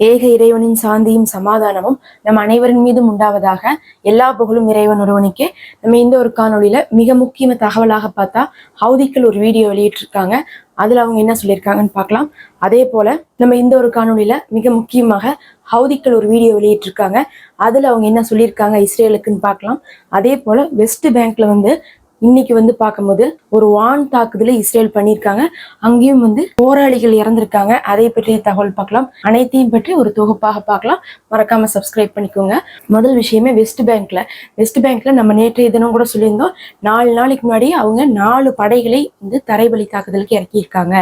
ஏக இறைவனின் சாந்தியும் சமாதானமும் நம் அனைவரின் மீதும் உண்டாவதாக எல்லா புகழும் இறைவன் ஒருவனுக்கே. நம்ம இந்த ஒரு காணொலியில மிக முக்கிய தகவலாக பார்த்தா ஹவுதிக்கள் ஒரு வீடியோ வெளியிட்டிருக்காங்க. அதுல அவங்க என்ன சொல்லியிருக்காங்கன்னு பார்க்கலாம். அதே போல நம்ம இந்த ஒரு காணொளியில மிக முக்கியமாக ஹவுதிக்கள் ஒரு வீடியோ வெளியிட்டிருக்காங்க. அதுல அவங்க என்ன சொல்லியிருக்காங்க இஸ்ரேலுக்குன்னு பார்க்கலாம். அதே போல வெஸ்ட் பேங்க்ல வந்து இன்னைக்கு வந்து பார்க்கும்போது ஒரு வான் தாக்குதலை இஸ்ரேல் பண்ணியிருக்காங்க. அங்கேயும் வந்து போராளிகள் இறந்திருக்காங்க. அதை பற்றிய தகவல் பார்க்கலாம். அனைத்தையும் பற்றி ஒரு தொகுப்பாக பார்க்கலாம். மறக்காம சப்ஸ்கிரைப் பண்ணிக்கோங்க. முதல் விஷயமே வெஸ்ட் பேங்க்ல வெஸ்ட் பேங்க்ல நம்ம நேற்றைய தினம் கூட சொல்லியிருந்தோம். நாலு நாளைக்கு முன்னாடி அவங்க நாலு படைகளை வந்து தரைவழி தாக்குதலுக்கு இறக்கியிருக்காங்க.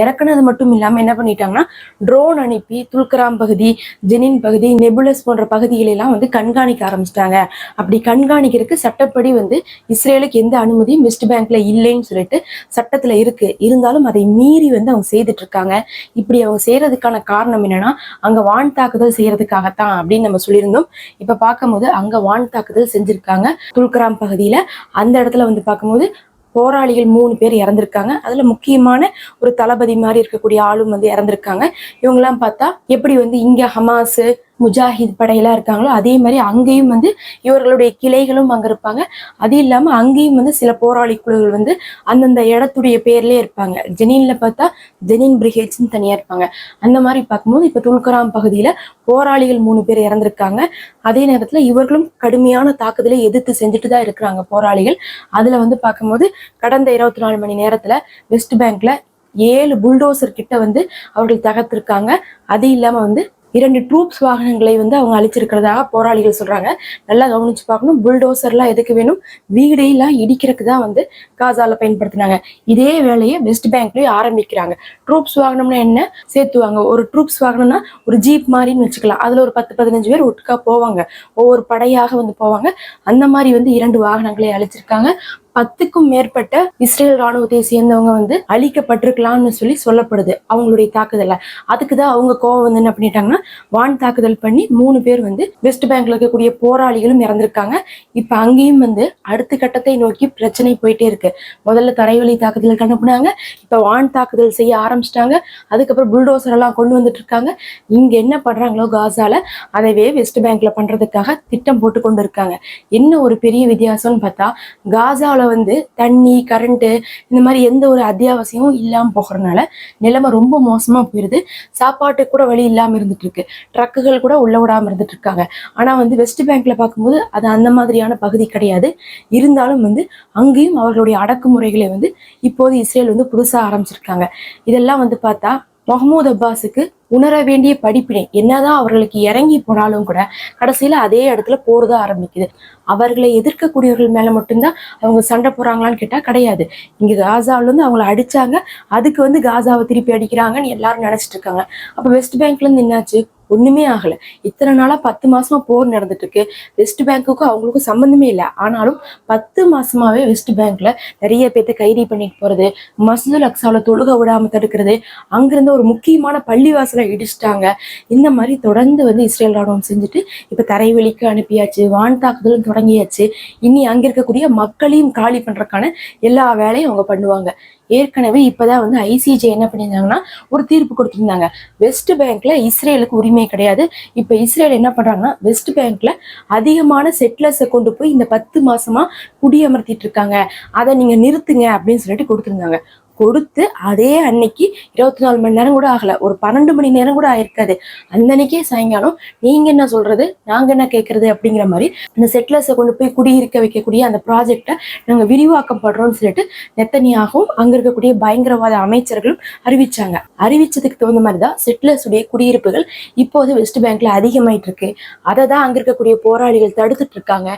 இறக்குனது மட்டும் இல்லாம என்ன பண்ணிட்டாங்கன்னா ட்ரோன் அனுப்பி துல்கராம் பகுதி ஜெனின் பகுதி நெபுலஸ் போன்ற பகுதிகளெல்லாம் வந்து கண்காணிக்க ஆரம்பிச்சிட்டாங்க. அப்படி கண்காணிக்கிறதுக்கு சட்டப்படி வந்து இஸ்ரேலுக்கு எந்த அனுமதியும் வெஸ்ட் பேங்க்ல இல்லைன்னு சொல்லிட்டு சட்டத்துல இருக்கு. இருந்தாலும் அதை மீறி வந்து அவங்க செய்துட்டு இருக்காங்க இப்படி அவங்க செய்யறதுக்கான காரணம் என்னன்னா அங்க வான் தாக்குதல் செய்யறதுக்காகத்தான் அப்படின்னு நம்ம சொல்லியிருந்தோம். இப்ப பார்க்கும்போது அங்க வான் தாக்குதல் செஞ்சிருக்காங்க. துல்கராம் பகுதியில அந்த இடத்துல வந்து பார்க்கும்போது போராளிகள் மூணு பேர் இறந்திருக்காங்க. அதுல முக்கியமான ஒரு தளபதி மாதிரி இருக்கக்கூடிய ஆளும் வந்து இறந்திருக்காங்க. இவங்கெல்லாம் பார்த்தா எப்படி வந்து இங்க ஹமாஸ் முஜாஹித் படையெல்லாம் இருக்காங்களோ அதே மாதிரி அங்கேயும் வந்து இவர்களுடைய கிளைகளும் அங்க இருப்பாங்க. அது இல்லாம அங்கேயும் வந்து சில போராளி குழுக்கள் வந்து அந்தந்த இடத்துடைய பேர்லயே இருப்பாங்க. ஜெனின்ல பார்த்தா ஜெனின் பிரிகேட்ஸ்னு தனியா இருப்பாங்க. அந்த மாதிரி பார்க்கும்போது இப்ப துல்கராம் பகுதியில போராளிகள் மூணு பேர் இறந்திருக்காங்க. அதே நேரத்துல இவர்களும் கடுமையான தாக்குதலை எதிர்த்து செஞ்சுட்டு தான் இருக்கிறாங்க போராளிகள். அதுல வந்து பார்க்கும்போது கடந்த இருபத்தி நாலு மணி நேரத்துல வெஸ்ட் பேங்க்ல ஏழு புல்டோசர் கிட்ட வந்து அவர்கள் தகர்த்திருக்காங்க. அது இல்லாம வந்து இரண்டு ட்ரூப்ஸ் வாகனங்களை வந்து அவங்க அழிச்சிருக்கிறதாக போராளிகள் சொல்றாங்க. நல்லா கவனிச்சு பார்க்கணும். புல்டோசர்லாம் எதுக்கு வேணும்? வீடையெல்லாம் இடிக்கிறதுக்கு தான் வந்து காசால பயன்படுத்தினாங்க. இதே வேலையை வெஸ்ட் பேங்க்லயும் ஆரம்பிக்கிறாங்க. ட்ரூப்ஸ் வாகனம்னா என்ன? சேர்த்துவாங்க ஒரு ட்ரூப்ஸ் வாகனம்னா ஒரு ஜீப் மாதிரின்னு வச்சுக்கலாம். அதுல ஒரு பத்து பதினஞ்சு பேர் ஒட்டுக்கா போவாங்க. ஒவ்வொரு படையாக வந்து போவாங்க. அந்த மாதிரி வந்து இரண்டு வாகனங்களை அழிச்சிருக்காங்க. பத்துக்கும் மேற்பட்ட இஸ்ரேல் ராணுவத்தை சேர்ந்தவங்க வந்து அழிக்கப்பட்டிருக்கலாம்னு சொல்லி சொல்லப்படுது அவங்களுடைய தாக்குதல அதுக்கு தான் அவங்க கோவம் வந்து என்ன பண்ணிட்டாங்கன்னா வான் தாக்குதல் பண்ணி மூணு பேர் வந்து வெஸ்ட் பேங்க்ல இருக்கக்கூடிய போராளிகளும் இறந்திருக்காங்க. இப்ப அங்கேயும் வந்து அடுத்த கட்டத்தை நோக்கி பிரச்சனை போயிட்டே இருக்கு. முதல்ல தரைவழி தாக்குதல் அனுப்புனாங்க இப்ப வான் தாக்குதல் செய்ய ஆரம்பிச்சிட்டாங்க. அதுக்கப்புறம் புல்டோசர் எல்லாம் கொண்டு வந்துட்டு இருக்காங்க. இங்க என்ன பண்றாங்களோ காசால அதவே வெஸ்ட் பேங்க்ல பண்றதுக்காக திட்டம் போட்டு கொண்டு இருக்காங்க. என்ன ஒரு பெரிய வித்தியாசம்னு பார்த்தா காசால வந்து தண்ணி கரண்ட்டு இந்த மாதிரி எந்த ஒரு அத்தியாவசியமும் இல்லாமல் போகிறனால நிலைமை ரொம்ப மோசமாக போயிருது. சாப்பாட்டு கூட வழி இல்லாமல் இருந்துட்டு இருக்கு. ட்ரக்குகள் கூட உள்ள விடாமல் இருந்துட்டு இருக்காங்க. ஆனால் வந்து வெஸ்ட் பேங்க்ல பார்க்கும்போது அது அந்த மாதிரியான பகுதி கிடையாது. இருந்தாலும் வந்து அங்கேயும் அவர்களுடைய அடக்குமுறைகளை வந்து இப்போது இஸ்ரேல் வந்து புதுசாக ஆரம்பிச்சிருக்காங்க. இதெல்லாம் வந்து பார்த்தா மஹமூத் அப்பாஸுக்கு உணர வேண்டிய படிப்பினை என்னதான் அவர்களுக்கு இறங்கி போனாலும் கூட கடைசியில அதே இடத்துல போறதா ஆரம்பிக்குது. அவர்களை எதிர்க்கக்கூடியவர்கள் மேல மட்டும்தான் அவங்க சண்டை போறாங்களான்னு கேட்டா கிடையாது. இங்க காசால இருந்து அவங்கள அடிச்சாங்க அதுக்கு வந்து காசாவை திருப்பி அடிக்கிறாங்கன்னு எல்லாரும் நினைச்சிட்டு இருக்காங்க. அப்ப வெஸ்ட் பேங்க்ல இருந்து என்னாச்சு? ஒண்ணுமே ஆகல. இத்தனை நாளா பத்து மாசமா போர் நடந்துட்டு இருக்கு வெஸ்ட் பேங்க்குக்கும் அவங்களுக்கும் சம்பந்தமே இல்லை. ஆனாலும் பத்து மாசமாவே வெஸ்ட் பேங்க்ல நிறைய பேர்த்த கைது பண்ணிட்டு போறது மசூதுல் அக்ஸால தொழுக விடாம தடுக்கிறது அங்கிருந்து ஒரு முக்கியமான பள்ளிவாசலை இடிச்சிட்டாங்க. இந்த மாதிரி தொடர்ந்து வந்து இஸ்ரேல் ராணுவம் செஞ்சுட்டு இப்ப தரைவெளிக்கு அனுப்பியாச்சு வான் தாக்குதலும் தொடங்கியாச்சு. இனி அங்க இருக்கக்கூடிய மக்களையும் காலி பண்றதுக்கான எல்லா வேலையும் அவங்க பண்ணுவாங்க. ஏற்கனவே இப்பதான் வந்து ஐசிஜே என்ன பண்ணியிருந்தாங்கன்னா ஒரு தீர்ப்பு கொடுத்துருந்தாங்க. வெஸ்ட் பேங்க்ல இஸ்ரேலுக்கு உரிமை கிடையாது. இப்ப இஸ்ரேல் என்ன பண்றாங்கன்னா வெஸ்ட் பேங்க்ல அதிகமான செட்டிலர்ஸை கொண்டு போய் இந்த பத்து மாசமா குடியமர்த்திட்டு இருக்காங்க. அதை நீங்க நிறுத்துங்க அப்படின்னு சொல்லிட்டு கொடுத்துருந்தாங்க. கொடுத்து அதே அன்னைக்கு இருபத்தி நாலு மணி நேரம் கூட ஆகல. ஒரு பன்னெண்டு மணி நேரம் கூட ஆயிருக்காது. அந்த அன்னைக்கே சாயங்காலம் நீங்க என்ன சொல்றது? நாங்க என்ன கேட்கறது அப்படிங்கிற மாதிரி அந்த செட்டிலர்ஸை கொண்டு போய் குடியிருக்க வைக்கக்கூடிய அந்த ப்ராஜெக்டை நாங்க விரிவாக்கம் படுறோம்னு சொல்லிட்டு நெத்தனியாகவும் அங்க இருக்கக்கூடிய பயங்கரவாத அமைச்சர்களும் அறிவிச்சாங்க. அறிவிச்சதுக்கு தகுந்த மாதிரி தான் செட்டிலர்ஸ் உடைய குடியிருப்புகள் இப்போது வெஸ்ட் பேங்க்ல அதிகமாயிட்டு இருக்கு அதை தான் அங்க இருக்கக்கூடிய போராளிகள் தடுத்துட்டு இருக்காங்க.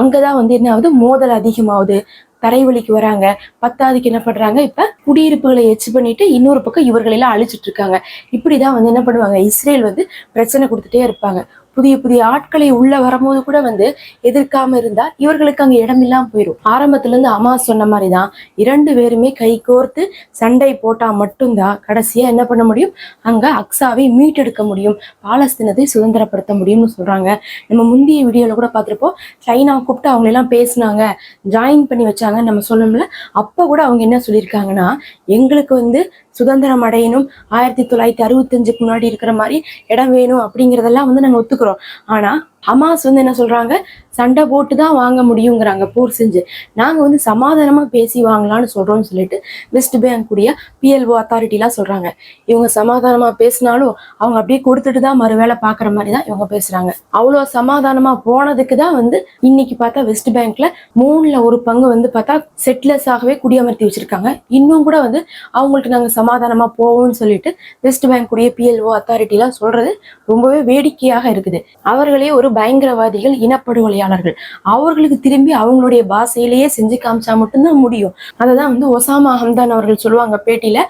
அங்கதான் வந்து என்ன ஆகுது மோதல் அதிகமாகுது. தரைவழிக்கு வராங்க. பத்தாவதுக்கு என்ன பண்றாங்க? இப்ப குடியிருப்புகளை எச்சு பண்ணிட்டு இன்னொரு பக்கம் இவர்களெல்லாம் அழிச்சிட்டு இருக்காங்க. இப்படிதான் வந்து என்ன பண்ணுவாங்க? இஸ்ரேல் வந்து பிரச்சனை கொடுத்துட்டே இருப்பாங்க. புதிய புதிய ஆட்களை உள்ள வரும்போது கூட வந்து எதிர்க்காம இருந்தா இவர்களுக்கு அங்க இடம் இல்லாம போயிடும் ஆரம்பத்துல இருந்து அம்மா சொன்ன மாதிரிதான். இரண்டு பேருமே கை கோர்த்து சண்டை போட்டா மட்டும்தான் கடைசியா என்ன பண்ண முடியும்? அங்க அக்ஸாவை மீட்டெடுக்க முடியும். பாலஸ்தீனத்தை சுதந்திரப்படுத்த முடியும்னு சொல்றாங்க. நம்ம முந்தைய வீடியோல கூட பார்த்திருப்போம். சைனா கூப்பிட்டு அவங்க எல்லாம் பேசினாங்க. ஜாயின் பண்ணி வச்சாங்க நம்ம சொல்லணும்ல அப்ப கூட அவங்க என்ன சொல்லியிருக்காங்கன்னா எங்களுக்கு வந்து சுதந்திரம் அடையணும். ஆயிரத்தி தொள்ளாயிரத்தி அறுபத்தஞ்சுக்கு முன்னாடி இருக்கிற மாதிரி இடம் வேணும் அப்படிங்கிறதெல்லாம் வந்து நாங்கள் ஒத்துக்கிறோம். ஆனா ஹமாஸ் வந்து என்ன சொல்றாங்க? சண்டை போட்டு தான் வாங்க முடியுங்கிறாங்க போர் செஞ்சு. நாங்க வந்து சமாதானமா பேசி வாங்கலாம்னு சொல்றோம்னு சொல்லிட்டு வெஸ்ட் பேங்க் கூடிய பிஎல்ஓ அத்தாரிட்டிலாம் சொல்றாங்க. இவங்க சமாதானமா பேசினாலும் அவங்க அப்படியே கொடுத்துட்டு தான் மறு வேலை பாக்குற மாதிரி தான் இவங்க பேசுறாங்க. அவ்வளோ சமாதானமா போனதுக்கு தான் வந்து இன்னைக்கு பார்த்தா வெஸ்ட் பேங்க்ல மூணுல ஒரு பங்கு வந்து பார்த்தா செட்லஸ் ஆகவே குடியமர்த்தி வச்சிருக்காங்க. இன்னும் கூட வந்து அவங்கள்ட்ட நாங்க சமாதானமா போவோம்னு சொல்லிட்டு வெஸ்ட் பேங்க் உடைய பிஎல்ஓ அத்தாரிட்டிலாம் சொல்றது ரொம்பவே வேடிக்கையாக இருக்குது. அவர்களே ஒரு பயங்கரவாதிகள் இனப்படுகொலையாளர்கள். அவர்களுக்கு திரும்பி அவங்களுடைய பாஷையிலேயே செஞ்சு காமிச்சா மட்டும்தான் முடியும். அதை தான் வந்து ஒசாமா ஹம்தான் அவர்கள் சொல்லுவாங்க பேட்டியில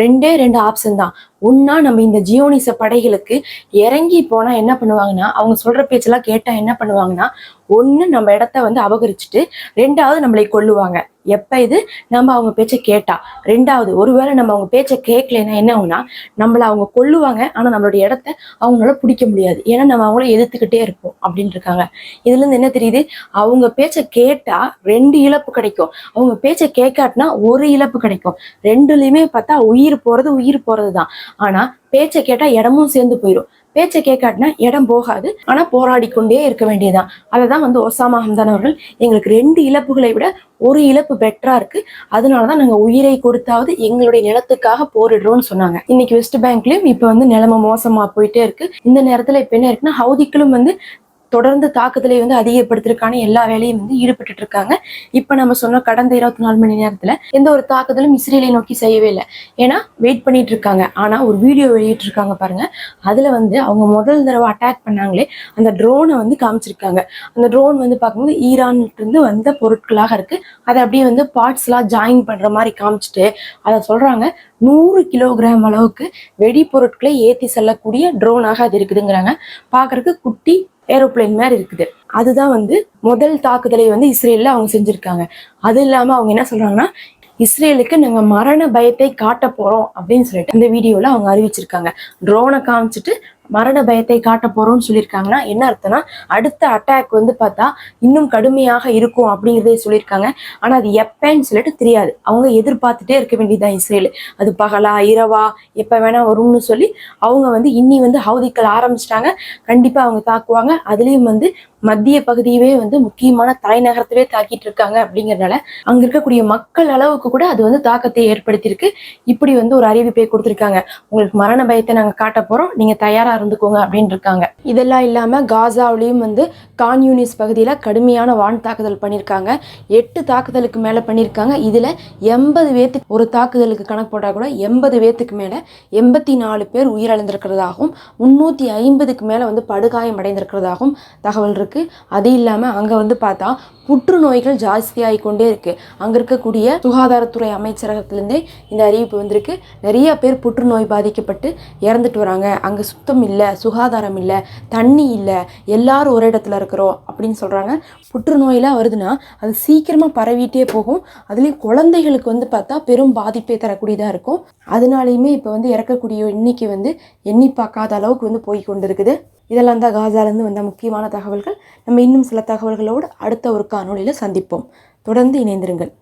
ரெண்டே ரெண்டு ஆப்ஷன் தான். ஒன்னா நம்ம இந்த ஜியோனிச படைகளுக்கு இறங்கி போனா என்ன பண்ணுவாங்கன்னா அவங்க சொல்ற பேச்செல்லாம் கேட்டா என்ன பண்ணுவாங்கன்னா ஒன்று நம்ம இடத்த வந்து அபகரிச்சுட்டு ரெண்டாவது நம்மளை கொல்லுவாங்க. எப்ப இது? நம்ம அவங்க பேச்சை கேட்டா. ரெண்டாவது ஒருவேளை நம்ம அவங்க பேச்சை கேட்கலன்னா என்ன ஆகும்னா நம்மள அவங்க கொல்லுவாங்க ஆனா நம்மளுடைய இடத்த அவங்களால பிடிக்க முடியாது. ஏன்னா நம்ம அவங்கள எதிர்த்துக்கிட்டே இருப்போம் அப்படின்னு இருக்காங்க. இதுல இருந்து என்ன தெரியுது? அவங்க பேச்சை கேட்டா ரெண்டு இழப்பு கிடைக்கும். அவங்க பேச்சை கேட்காட்டினா ஒரு இழப்பு கிடைக்கும். ரெண்டுலயுமே பார்த்தா உயிர் போறது உயிர் போறது தான் ஆனா பேச்சை கேட்டா இடமும் சேர்ந்து போயிடும் பேச்சை கேட்காட்டினா இடம் போகாது. ஆனா போராடி கொண்டே இருக்க வேண்டியதுதான். அதை தான் வந்து ஒசாமா ஹம்தான் அவர்கள் எங்களுக்கு ரெண்டு இழப்புகளை விட ஒரு இழப்பு பெட்டரா இருக்கு. அதனாலதான் நாங்க உயிரை கொடுத்தாவது எங்களுடைய நிலத்துக்காக போரிடுறோம்னு சொன்னாங்க. இன்னைக்கு வெஸ்ட் பேங்க்லயும் இப்ப வந்து நிலைமை மோசமா போயிட்டே இருக்கு. இந்த நேரத்துல இப்ப என்ன இருக்குன்னா ஹவுதிக்களும் வந்து தொடர்ந்து தாக்குதலை வந்து அதிகப்படுத்துறதுக்கான எல்லா வேலையும் வந்து ஈடுபட்டு இருக்காங்க இப்ப நம்ம சொன்ன கடந்த இருபத்தி நாலு மணி நேரத்துல எந்த ஒரு தாக்குதலும் இஸ்ரேலை நோக்கி செய்யவே இல்லை. ஏன்னா வெயிட் பண்ணிட்டு இருக்காங்க ஆனா ஒரு வீடியோ வெளியிட்டு இருக்காங்க பாருங்க. அதுல வந்து அவங்க முதல் தடவை அட்டாக் பண்ணாங்களே அந்த ட்ரோனை வந்து காமிச்சிருக்காங்க. அந்த ட்ரோன் வந்து பார்க்கும்போது ஈரான்ல இருந்து வந்த பொருட்களாக இருக்கு. அதை அப்படியே வந்து பார்ட்ஸ் எல்லாம் ஜாயின் பண்ற மாதிரி காமிச்சிட்டு அதை சொல்றாங்க நூறு கிலோகிராம் அளவுக்கு வெடிப்பொருட்களை ஏற்றி செல்லக்கூடிய ட்ரோனாக அது இருக்குதுங்கிறாங்க. பார்க்கறதுக்கு குட்டி ஏரோப்ளேன் மாதிரி இருக்குது. அதுதான் வந்து முதல் தாக்குதலை வந்து இஸ்ரேல்ல அவங்க செஞ்சிருக்காங்க. அது இல்லாம அவங்க என்ன சொல்றாங்கன்னா இஸ்ரேலுக்கு நாங்க மரண பயத்தை காட்ட போறோம் அப்படின்னு சொல்லிட்டு இந்த வீடியோல அவங்க அறிவிச்சிருக்காங்க. ட்ரோனை காமிச்சிட்டு மரண பயத்தை காட்ட போறோம்னு சொல்லியிருக்காங்கன்னா என்ன அர்த்தம்னா அடுத்த அட்டாக் வந்து பார்த்தா இன்னும் கடுமையாக இருக்கும் அப்படிங்கிறதே சொல்லியிருக்காங்க. ஆனா அது எப்பன்னு சொல்லிட்டு தெரியாது. அவங்க எதிர்பார்த்துட்டே இருக்க வேண்டியதுதான் இஸ்ரேல். அது பகலா இரவா எப்ப வேணா வரும்னு சொல்லி அவங்க வந்து இன்னி வந்து ஹவுதிக்கள் ஆரம்பிச்சிட்டாங்க. கண்டிப்பா அவங்க தாக்குவாங்க. அதுலயும் வந்து மத்திய பகுதியவே வந்து முக்கியமான தலைநகரத்தவே தாக்கிட்டு இருக்காங்க அப்படிங்கறதுனால அங்க இருக்கக்கூடிய மக்கள் அளவுக்கு கூட அது வந்து தாக்கத்தை ஏற்படுத்தியிருக்கு. இப்படி வந்து ஒரு அறிவிப்பை கொடுத்திருக்காங்க. உங்களுக்கு மரண பயத்தை நாங்க காட்ட போறோம். நீங்க தயாரா இருந்துக்கோங்க அப்படின்னு இருக்காங்க. இதெல்லாம் இல்லாம காசாவிலையும் வந்து கான் யூனிஸ் பகுதியில கடுமையான வான் தாக்குதல் பண்ணியிருக்காங்க. எட்டு தாக்குதலுக்கு மேல பண்ணியிருக்காங்க. இதுல எண்பது பேத்துக்கு ஒரு தாக்குதலுக்கு கணக்கு போட்டா கூட எண்பது பேத்துக்கு மேல எண்பத்தி நாலு பேர் உயிரிழந்திருக்கிறதாகவும் முன்னூத்தி ஐம்பதுக்கு மேல வந்து படுகாயம் அடைந்திருக்கிறதாகவும் தகவல் இருக்கு. அது இல்லாமல் அங்கே வந்து பார்த்தா புற்றுநோய்கள் ஜாஸ்தியாகி கொண்டே இருக்குது அங்கே இருக்கக்கூடிய சுகாதாரத்துறை அமைச்சரகத்துலேருந்தே இந்த அறிவிப்பு வந்திருக்கு. நிறைய பேர் புற்றுநோய் பாதிக்கப்பட்டு இறந்துட்டு வராங்க. அங்கே சுத்தம் இல்லை சுகாதாரம் இல்லை தண்ணி இல்லை எல்லாரும் ஒரு இடத்துல இருக்கிறோம் அப்படின்னு சொல்கிறாங்க புற்றுநோயெல்லாம் வருதுன்னா அது சீக்கிரமாக பரவிட்டே போகும். அதுலேயும் குழந்தைகளுக்கு வந்து பார்த்தா பெரும் பாதிப்பை தரக்கூடியதாக இருக்கும். அதனாலையுமே இப்போ வந்து இறக்கக்கூடிய எண்ணிக்கை வந்து எண்ணி பார்க்காத அளவுக்கு வந்து போய் கொண்டு இருக்குது இதெல்லாம் தான் காசாலேருந்து வந்த முக்கியமான தகவல்கள். நம்ம இன்னும் சில தகவல்களோடு அடுத்த ஒரு காணொலியில் சந்திப்போம். தொடர்ந்து இணைந்திருங்கள்.